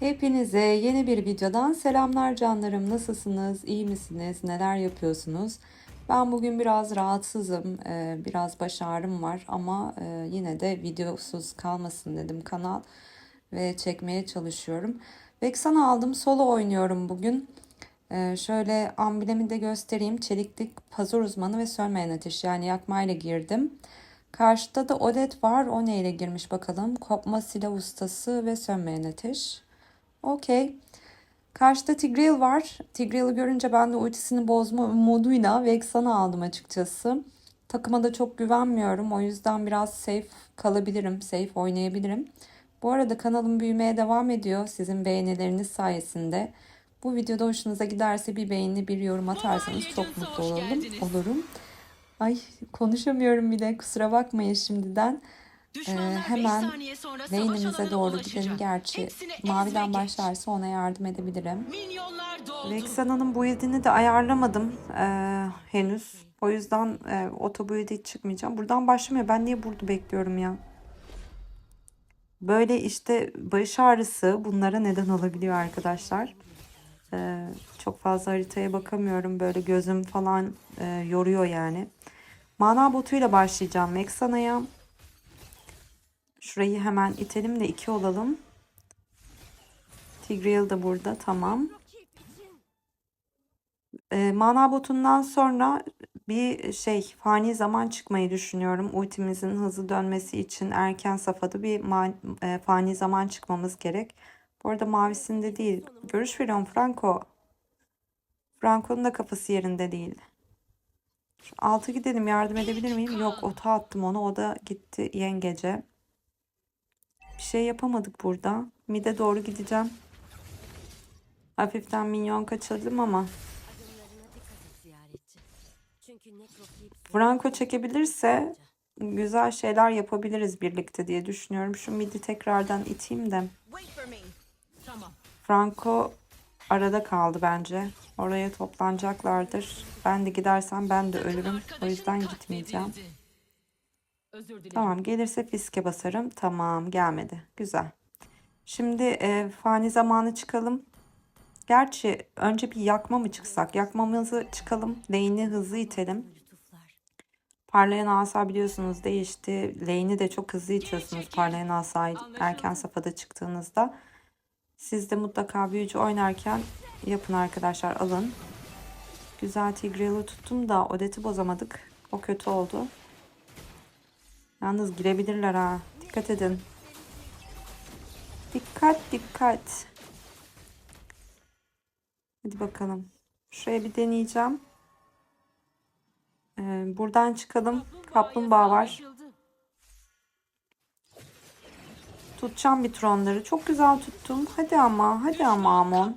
Hepinize yeni bir videodan selamlar canlarım. Nasılsınız? İyi misiniz? Neler yapıyorsunuz? Ben bugün biraz rahatsızım. Ee, Biraz baş ağrım var ama e, yine de videosuz kalmasın dedim kanal ve çekmeye çalışıyorum. Vexana aldım. Solo oynuyorum bugün. Ee, şöyle amblemi de göstereyim. Çeliklik pazar uzmanı ve sönmeyen ateş yani yakmayla girdim. Karşıda da Odet var. O neyle girmiş bakalım. Kopma silah ustası ve sönmeyen ateş. Okey. Karşıda Tigreal var. Tigreal'ı görünce ben de ultisini bozma moduyla Vexan'ı aldım açıkçası. Takıma da çok güvenmiyorum. O yüzden biraz safe kalabilirim. Safe oynayabilirim. Bu arada kanalım büyümeye devam ediyor. Sizin beğenileriniz sayesinde. Bu videoda hoşunuza giderse bir beğeni, bir yorum atarsanız çok mutlu olurum. olurum. Ay konuşamıyorum bile kusura bakmayın şimdiden. Ee, hemen Lane'imize doğru gidelim. Gerçi maviden başlarsa ona yardım edebilirim. Rexana'nın build'ini de ayarlamadım eee, henüz. O yüzden e, oto build'e hiç çıkmayacağım. Buradan başlamıyor. Ben niye burada bekliyorum ya? Böyle işte baş ağrısı bunlara neden olabiliyor arkadaşlar. Eee, çok fazla haritaya bakamıyorum. Böyle gözüm falan e, yoruyor yani. Mana botuyla başlayacağım Vexana'ya. Şurayı hemen itelim de iki olalım. Tigreal da burada. Tamam. E, mana botundan sonra bir şey fani zaman çıkmayı düşünüyorum. Ultimizin hızlı dönmesi için erken safhada bir e, fani zaman çıkmamız gerek. Bu arada mavisinde değil. Görüş veriyorum Franco. Franco'nun da kafası yerinde değil. Altı gidelim yardım edebilir miyim? Yok ota attım onu. O da gitti yengece. Bir şey yapamadık burada. Mide doğru gideceğim. Hafiften minyon kaçırdım ama Franco çekebilirse güzel şeyler yapabiliriz birlikte diye düşünüyorum. Şu midi tekrardan iteyim de. Franco arada kaldı bence. Oraya toplanacaklardır. Ben de gidersem ben de ölürüm. O yüzden gitmeyeceğim. Özür dilerim. Tamam gelirse fiske basarım. Tamam gelmedi. Güzel. Şimdi e, fani zamanı çıkalım. Gerçi önce bir yakma mı çıksak? Yakmamızı çıkalım. Lane'i hızlı itelim. Parlayan asa biliyorsunuz değişti. Lane'i de çok hızlı itiyorsunuz parlayan asayı erken safhada çıktığınızda. Siz de mutlaka büyücü oynarken yapın arkadaşlar alın. Güzel Tigreal'ı tuttum da Odet'i bozamadık. O kötü oldu. Yalnız girebilirler ha. Dikkat edin. Dikkat dikkat. Hadi bakalım. Şuraya bir deneyeceğim. Ee, buradan çıkalım. Kaplumbağa var. Tutacağım bir tronları. Çok güzel tuttum. Hadi ama. Hadi ama Amon.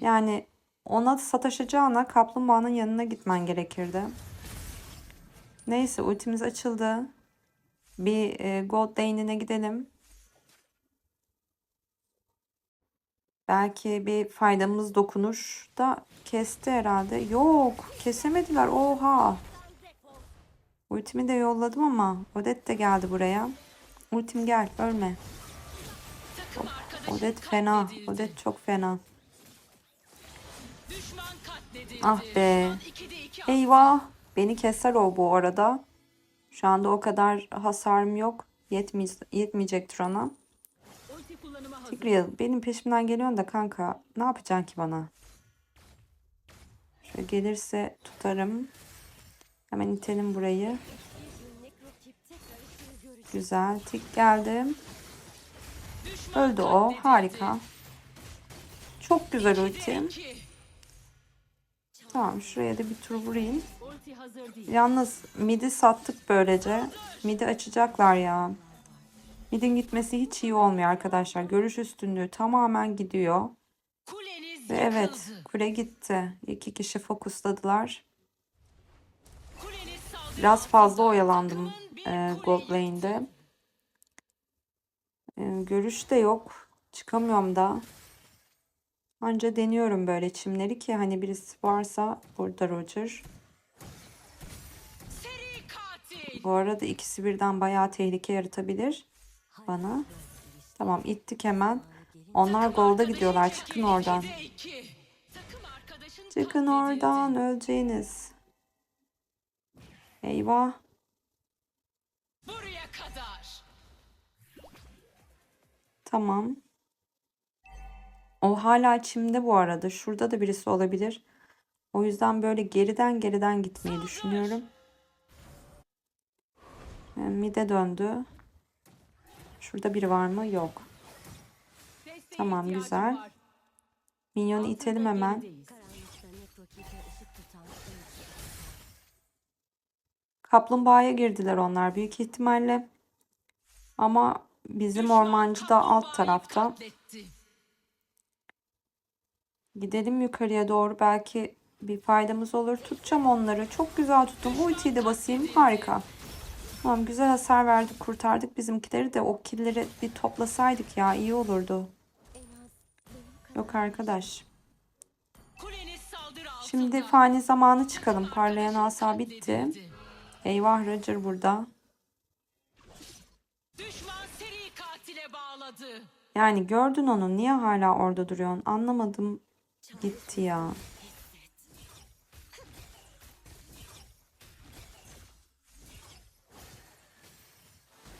Yani ona sataşacağına kaplumbağanın yanına gitmen gerekirdi. Neyse ultimiz açıldı. Bir e, gold lane'ine gidelim. Belki bir faydamız dokunur da kesti herhalde. Yok kesemediler. Oha. Ultimi de yolladım ama Odet de geldi buraya. Ultim gel ölme. Arkadaşı Odet fena. Odet çok fena. Ah be. Eyvah. Beni keser o bu arada. Şu anda o kadar hasarım yok. Yetmeyecek, yetmeyecektir ona. Ulti. Tigreal benim peşimden geliyorsun da kanka. Ne yapacaksın ki bana? Şöyle gelirse tutarım. Hemen itelim burayı. Güzel. Tik. Düşman Öldü o. Harika. Çok güzel iki. Tamam şuraya da bir tur vurayım. Ulti hazır değil. Yalnız midi sattık böylece. Midi açacaklar ya. Midin gitmesi hiç iyi olmuyor arkadaşlar. Görüş üstünlüğü tamamen gidiyor. Kuleniz Ve evet kule gitti. İki kişi fokusladılar. Biraz fazla oyalandım e, gold lane'de. E, görüş de yok. Çıkamıyorum da. Anca deniyorum böyle çimleri ki hani birisi varsa burada Roger. Bu arada ikisi birden bayağı tehlike yaratabilir bana. Tamam ittik hemen. Onlar golda gidiyorlar. Çıkın oradan. Çıkın oradan öleceğiniz. Eyvah. Buraya kadar. Tamam. O hala çimde bu arada. Şurada da birisi olabilir. O yüzden böyle geriden geriden gitmeyi düşünüyorum. Yani mide döndü. Şurada biri var mı? Yok. Tamam, güzel. Minyonu itelim hemen. Kaplumbağaya girdiler onlar büyük ihtimalle. Ama bizim ormancı da alt tarafta. Gidelim yukarıya doğru. Belki bir faydamız olur. Tutacağım onları. Çok güzel tuttum. Ultiyi de basayım. Harika. Tamam güzel hasar verdik. Kurtardık bizimkileri de. O killeri bir toplasaydık ya iyi olurdu. Yok arkadaş. Şimdi fani zamanı çıkalım. Parlayan asa bitti. Eyvah Roger burada. Yani gördün onu. Niye hala orada duruyorsun? Anlamadım. Gitti ya.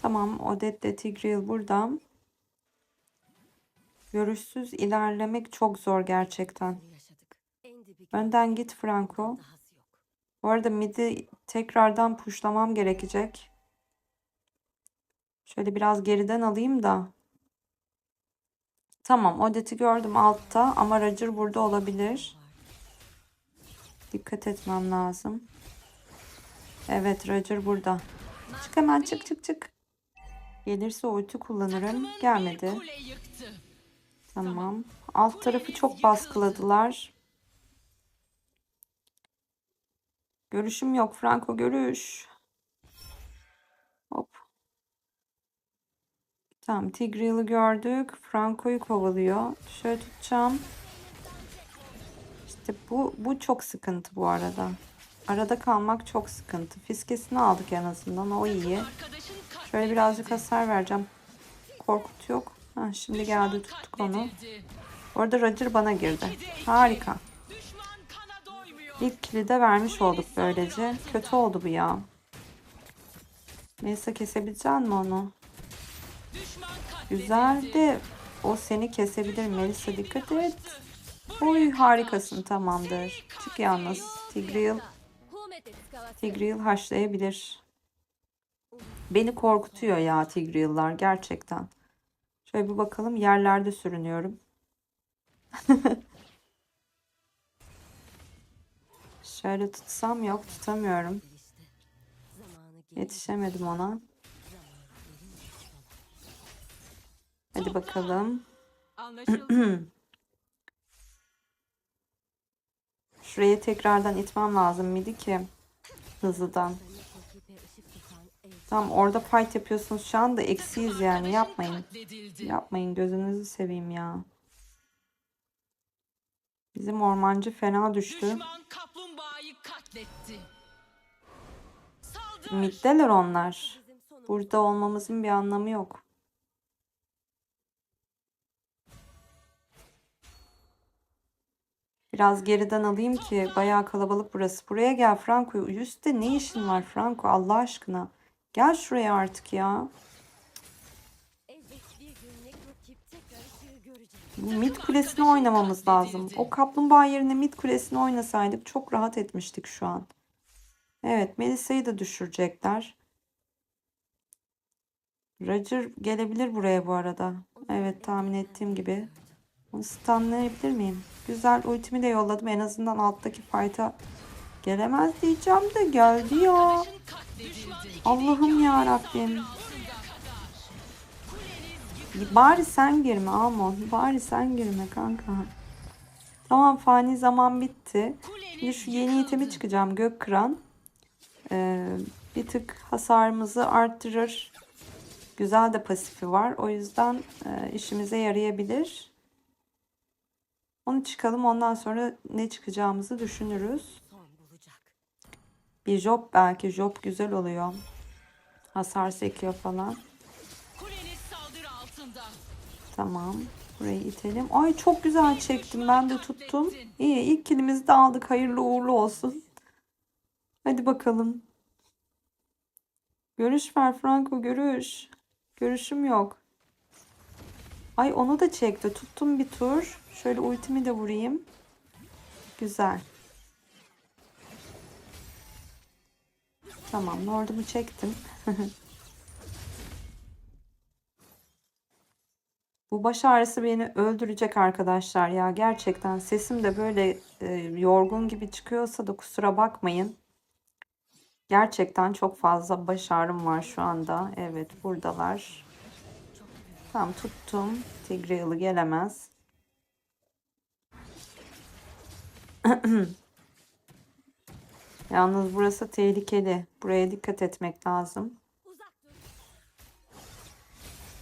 Tamam. Odette Tigreal burada. Görüşsüz ilerlemek çok zor gerçekten. Önden git Franco. Bu arada midi tekrardan pushlamam gerekecek. Şöyle biraz geriden alayım da. Tamam Odette'i gördüm altta ama Roger burada olabilir. Dikkat etmem lazım. Evet Roger burada. Çık hemen çık çık çık. Gelirse ulti kullanırım. Gelmedi. Tamam. Alt tarafı çok baskıladılar. Görüşüm yok. Franco görüş. Hop. Tamam. Tigreal'ı gördük. Franco'yu kovalıyor. Şöyle tutacağım. İşte bu, bu çok sıkıntı bu arada. Arada kalmak çok sıkıntı. Fiskesini aldık en azından. O iyi. Şöyle birazcık hasar vereceğim. Korkut yok. Ha, şimdi geldi tuttuk onu. Orada Roger bana girdi. Harika. İlk kili de vermiş olduk böylece. Kötü oldu bu ya. Neyse kesebilecek mi onu? Güzeldi. O seni kesebilir Melisa dikkat et. Oy harikasın tamamdır. Çık yalnız. Tigreal. Tigreal haşlayabilir. Beni korkutuyor ya Tigreal'lar gerçekten. Şöyle bir bakalım yerlerde sürünüyorum. Şöyle tutsam yok tutamıyorum. Yetişemedim ona. Hadi bakalım. Şuraya tekrardan itmem lazım midi ki hızlıdan. Tamam orada fight yapıyorsunuz şu anda eksiyiz yani yapmayın. Yapmayın gözünüzü seveyim ya. Bizim ormancı fena düştü. Middeler onlar. Burada olmamızın bir anlamı yok. Biraz geriden alayım ki bayağı kalabalık burası. Buraya gel Franco. Üstte ne işin var Franco Allah aşkına? Gel şuraya artık ya. Mid kulesini oynamamız lazım. O kaplumbağa yerine mid kulesini oynasaydık çok rahat etmiştik şu an. Evet Melisa'yı da düşürecekler. Roger gelebilir buraya bu arada. Evet tahmin ettiğim gibi. Onu stunlayabilir miyim? Güzel ultimi de yolladım. En azından alttaki fight'a gelemez diyeceğim de geldi ya. Allah'ım ya Rabbim. Bari sen girme Amon. Bari sen girme kanka. Tamam fani zaman bitti. Şimdi şu yeni itemi çıkacağım. Gök kıran. Ee, bir tık hasarımızı arttırır. Güzel de pasifi var. O yüzden e, işimize yarayabilir. Onu çıkalım. Ondan sonra ne çıkacağımızı düşünürüz. Bir job belki. Job güzel oluyor. Hasar sekiyor falan. Tamam. Burayı itelim. Ay çok güzel çektim. Ben de tuttum. İyi ilk kilimizi de aldık. Hayırlı uğurlu olsun. Hadi bakalım. Görüş ver Franco görüş. Görüşüm yok. Ay onu da çekti. Tuttum bir tur. Şöyle ultimi de vurayım. Güzel. Tamam lordumu çektim. Bu baş ağrısı beni öldürecek arkadaşlar ya gerçekten sesim de böyle e, yorgun gibi çıkıyorsa da kusura bakmayın. Gerçekten çok fazla baş ağrım var şu anda. Evet buradalar. Tamam tuttum. Tigreal'ı gelemez. Yalnız burası tehlikeli. Buraya dikkat etmek lazım.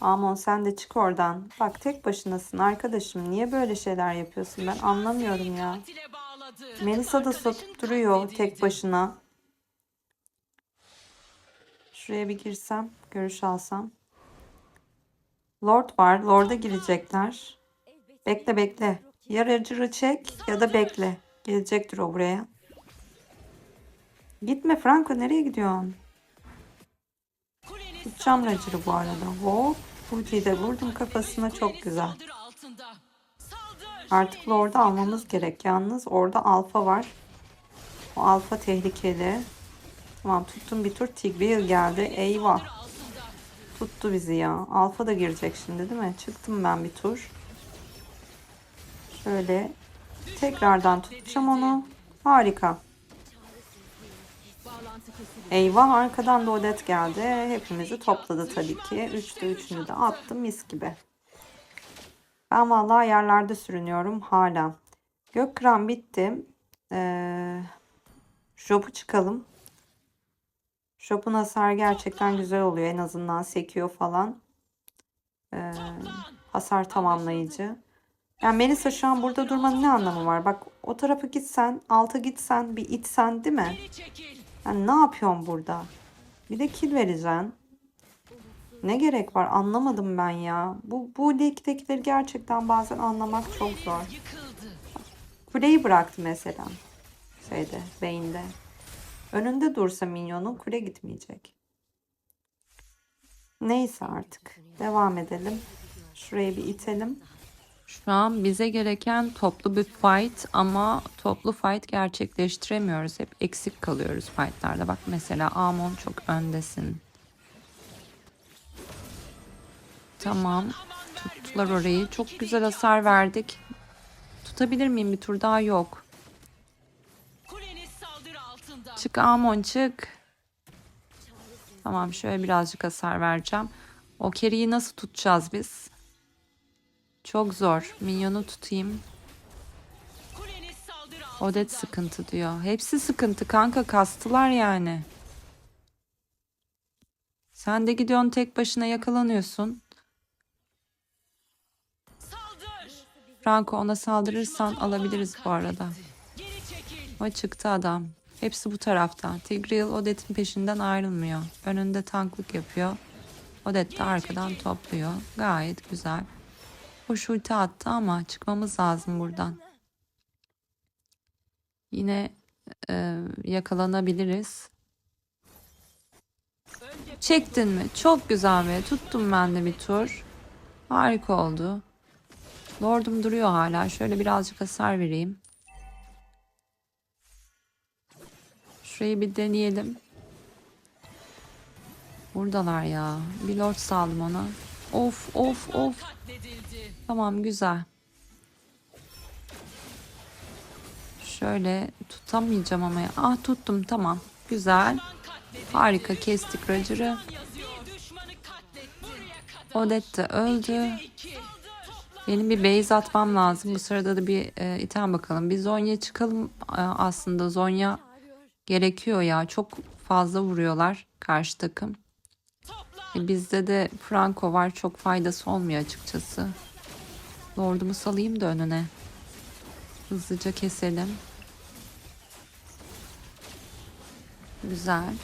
Amon sen de çık oradan. Bak tek başınasın arkadaşım. Niye böyle şeyler yapıyorsun? Ben anlamıyorum ya. Melisa da satıp duruyor tek başına. Şuraya bir girsem, görüş alsam. Lord var. Lord'a girecekler. Bekle bekle. Ya Roger'ı çek ya da bekle. Gelecektir o buraya. Gitme Franco nereye gidiyorsun? Tutacağım Roger'ı bu arada. Hop. Ultiyi de vurdum kafasına çok güzel. Artık Lord'u almamız gerek. Yalnız orada alfa var. O alfa tehlikeli. Tamam tuttum bir tur. Tigreal geldi. Eyvah. Tuttu bizi ya. Alfa da girecek şimdi değil mi? Çıktım ben bir tur. Şöyle tekrardan tutacağım onu. Harika. Eyvah arkadan da Odet geldi. Hepimizi topladı tabii ki. Üçte üçünü de attım mis gibi. Ben vallahi yerlerde sürünüyorum hala. Gök kıran bitti. Ee, Shop'u çıkalım. Shop'un hasar gerçekten güzel oluyor. En azından sekiyor falan. Ee, hasar tamamlayıcı. Yani Melisa şu an burada durmanın ne anlamı var? Bak o tarafa gitsen, alta gitsen, bir itsen değil mi? Yani ne yapıyorsun burada? Bir de kill vereceksin. Ne gerek var anlamadım ben ya. Bu, bu ligdekileri gerçekten bazen anlamak çok zor. Kuleyi bıraktı mesela. Şeyde, beyinde. Önünde dursa minyonun kule gitmeyecek. Neyse artık. Devam edelim. Şurayı bir itelim. Şu an bize gereken toplu bir fight ama toplu fight gerçekleştiremiyoruz. Hep eksik kalıyoruz fightlarda. Bak mesela Amon çok öndesin. Tamam. Tuttular orayı. Çok güzel hasar verdik. Tutabilir miyim bir tur daha yok. Çık Amon çık. Tamam şöyle birazcık hasar vereceğim. O keriyi nasıl tutacağız biz? Çok zor. Minyonu tutayım. Odet sıkıntı diyor. Hepsi sıkıntı kanka kastılar yani. Sen de gidiyorsun tek başına yakalanıyorsun. Franco ona saldırırsan alabiliriz bu arada. O çıktı adam. Hepsi bu tarafta. Tigreal Odet'in peşinden ayrılmıyor. Önünde tanklık yapıyor. Odet de arkadan topluyor. Gayet güzel. Hoş ulti attı ama çıkmamız lazım buradan. Yine e, yakalanabiliriz. Çektin mi? Çok güzel be. Tuttum ben de bir tur. Harika oldu. Lordum duruyor hala. Şöyle birazcık hasar vereyim. Şurayı bir deneyelim. Buradalar ya. Bir lord saldım ona. Of of of. Tamam güzel. Şöyle tutamayacağım ama ya. Ah tuttum tamam. Güzel. Harika kestik Roger'ı. Yazıyor. Bir düşmanı katletti. Buraya kadar. Odet de öldü. Benim bir base atmam lazım. Bu sırada da bir e, item bakalım. Bir Zonya çıkalım e, aslında. Zonya gerekiyor ya. Çok fazla vuruyorlar karşı takım. E, bizde de Franco var. Çok faydası olmuyor açıkçası. Lord'umu salayım da önüne. Hızlıca keselim. Güzel.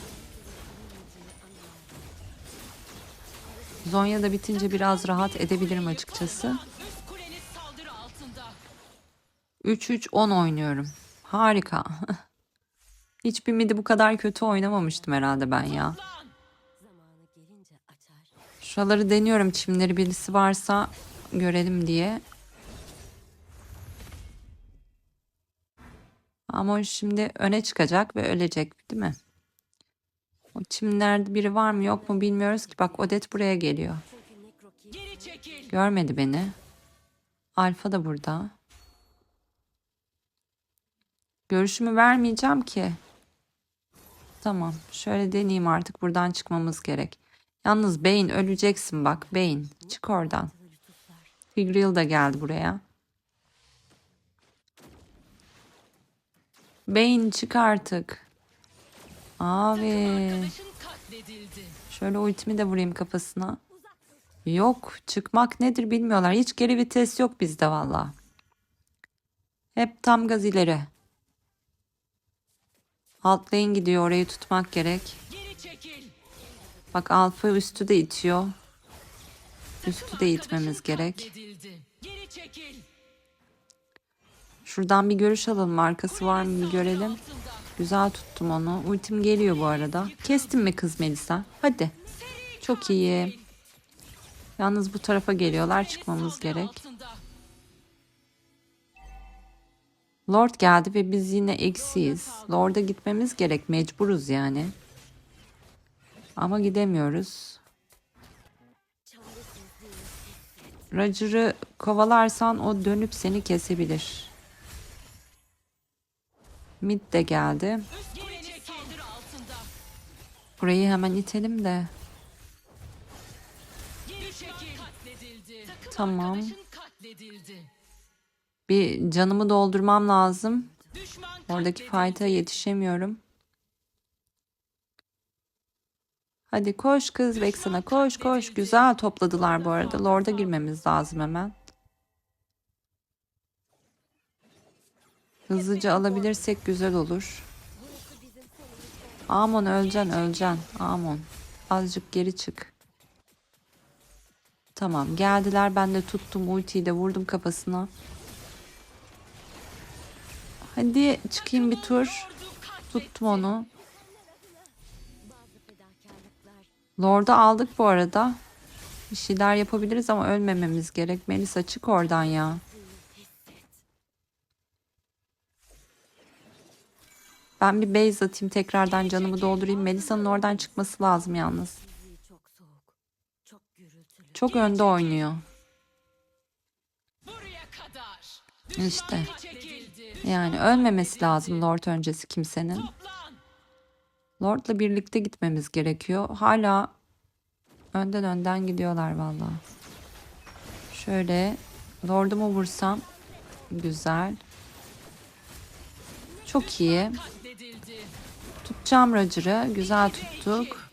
Zonya da bitince biraz rahat edebilirim açıkçası. Üst kuleniz 3-3-10 oynuyorum. Harika. Hiçbir midi bu kadar kötü oynamamıştım herhalde ben ya. Şuraları deniyorum çimleri birisi varsa görelim diye. Ama o şimdi öne çıkacak ve ölecek değil mi? O çimlerde biri var mı yok mu bilmiyoruz ki. Bak Odet buraya geliyor. Görmedi beni. Alfa da burada. Görüşümü vermeyeceğim ki. Tamam. Şöyle deneyeyim artık. Buradan çıkmamız gerek. Yalnız Beyin öleceksin bak. Beyin. Çık oradan. Tigreal da geldi buraya. Beyin çık artık. Abi. Şöyle ultimi de vurayım kafasına. Yok çıkmak nedir bilmiyorlar. Hiç geri vites yok bizde valla. Hep tam gaz ileri. Alt lane gidiyor orayı tutmak gerek. Bak alfa üstü de itiyor. Üstü de itmemiz gerek. Şuradan bir görüş alalım. Arkası var mı bir görelim. Güzel tuttum onu. Ultim geliyor bu arada. Kestin mi kız Melisa? Hadi. Çok iyi. Yalnız bu tarafa geliyorlar. Çıkmamız gerek. Lord geldi ve biz yine eksiyiz. Lord'a gitmemiz gerek. Mecburuz yani. Ama gidemiyoruz. Roger'ı kovalarsan o dönüp seni kesebilir. Mid de geldi. Burayı hemen itelim de. Tamam. Bir canımı doldurmam lazım. Oradaki fight'a yetişemiyorum. Hadi koş kız Vexen'a koş koş. Güzel topladılar bu arada. Lord'a girmemiz lazım hemen. Hızlıca alabilirsek güzel olur. Amon öleceksin öleceksin. Amon. Azıcık geri çık. Tamam geldiler. Ben de tuttum ultiyi de vurdum kafasına. Hadi çıkayım bir tur. Tuttum onu. Lord'u aldık bu arada. Bir şeyler yapabiliriz ama ölmememiz gerek. Melisa çık oradan ya. Ben bir base atayım tekrardan canımı doldurayım. Melisa'nın oradan çıkması lazım yalnız. çok önde oynuyor. İşte. Yani ölmemesi lazım Lord öncesi kimsenin. Lord'la birlikte gitmemiz gerekiyor. Hala önden önden gidiyorlar vallahi. Şöyle Lord'umu vursam güzel. Çok iyi. Tutacağım Roger'ı. Güzel tuttuk.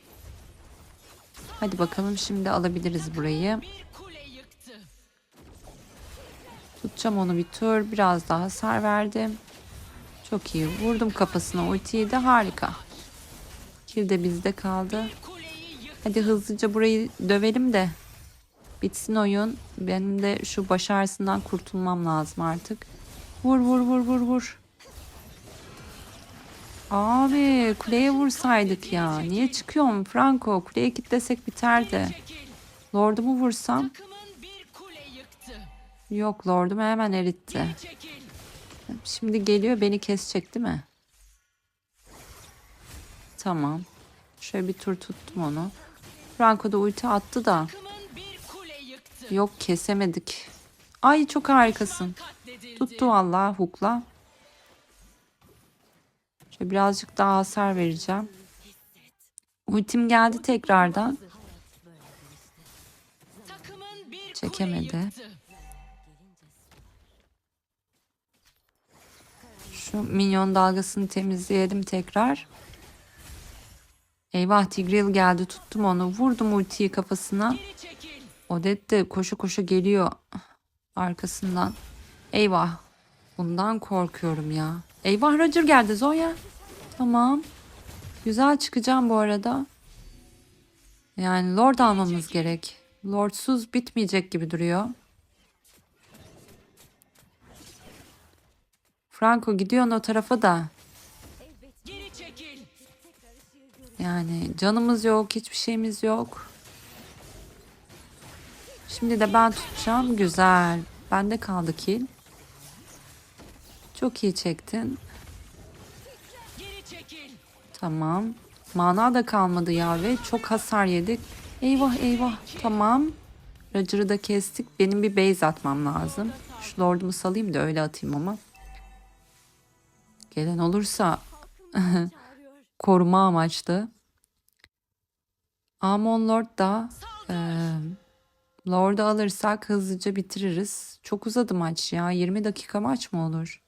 Hadi bakalım şimdi alabiliriz burayı. Tutacağım onu bir tur. Biraz daha hasar verdim. Çok iyi. Vurdum kafasına ultiyi de harika. De bizde kaldı. Hadi hızlıca burayı dövelim de bitsin oyun. Benim de şu baş ağrısından kurtulmam lazım artık. Vur vur vur vur vur. Abi kuleye vursaydık ya. Niye çıkıyorum Franco? Kuleye kitlesek biterdi. Lord'umu vursam. Yok lordumu hemen eritti. Şimdi geliyor beni kesecek değil mi? Tamam. Şöyle bir tur tuttum onu. Franco da ulti attı da. Yok kesemedik. Ay çok harikasın. Tuttu vallahi hukla. Şöyle birazcık daha hasar vereceğim. Ultim geldi tekrardan. Çekemedi. Şu minyon dalgasını temizleyelim tekrar. Eyvah Tigreal geldi tuttum onu. Vurdum ultiyi kafasına. Odet de koşu koşu geliyor arkasından. Eyvah. Bundan korkuyorum ya. Eyvah Roger geldi Zoya. Tamam. Güzel çıkacağım bu arada. Yani Lord almamız gerek. Lordsuz bitmeyecek gibi duruyor. Franco gidiyorsun o tarafa da. Yani canımız yok, hiçbir şeyimiz yok. Şimdi de ben tutacağım. Güzel. Bende kaldı kill. Çok iyi çektin. Tamam. Mana da kalmadı ya ve çok hasar yedik. Eyvah eyvah. Tamam. Roger'ı da kestik. Benim bir base atmam lazım. Şu lordumu salayım da öyle atayım ama. Gelen olursa. koruma amaçlı. Amon Lord da e, Lord'u alırsak hızlıca bitiririz. Çok uzadı maç ya. 20 dakika maç mı olur?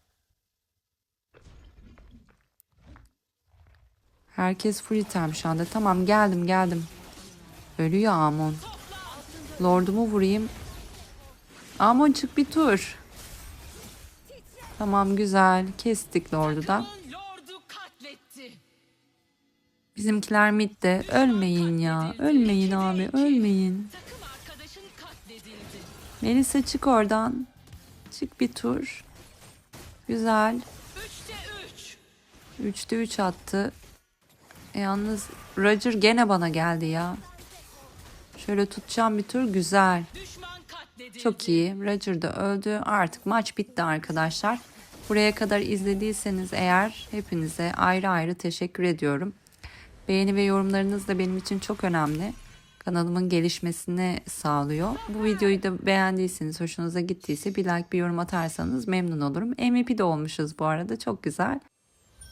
Herkes full item şu anda. Tamam geldim geldim. Ölüyor Amon. Lord'umu vurayım. Amon çık bir tur. Tamam güzel. Kestik Lord'u da. Bizimkiler midde. Ölmeyin ya. Ölmeyin abi. Ölmeyin. Melisa çık oradan. Çık bir tur. Güzel. Üçte üç. 3'te 3 attı. E, yalnız Roger gene bana geldi ya. Şöyle tutacağım bir tur. Güzel. Çok iyi. Roger da öldü. Artık maç bitti arkadaşlar. Buraya kadar izlediyseniz eğer hepinize ayrı ayrı teşekkür ediyorum. Beğeni ve yorumlarınız da benim için çok önemli. Kanalımın gelişmesini sağlıyor. Bu videoyu da beğendiyseniz, hoşunuza gittiyse bir like, bir yorum atarsanız memnun olurum. MVP de olmuşuz bu arada. Çok güzel.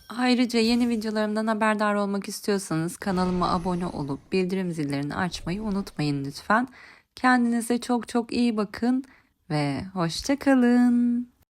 Ayrıca yeni videolarımdan haberdar olmak istiyorsanız kanalıma abone olup bildirim zillerini açmayı unutmayın lütfen. Kendinize çok çok iyi bakın ve hoşça kalın.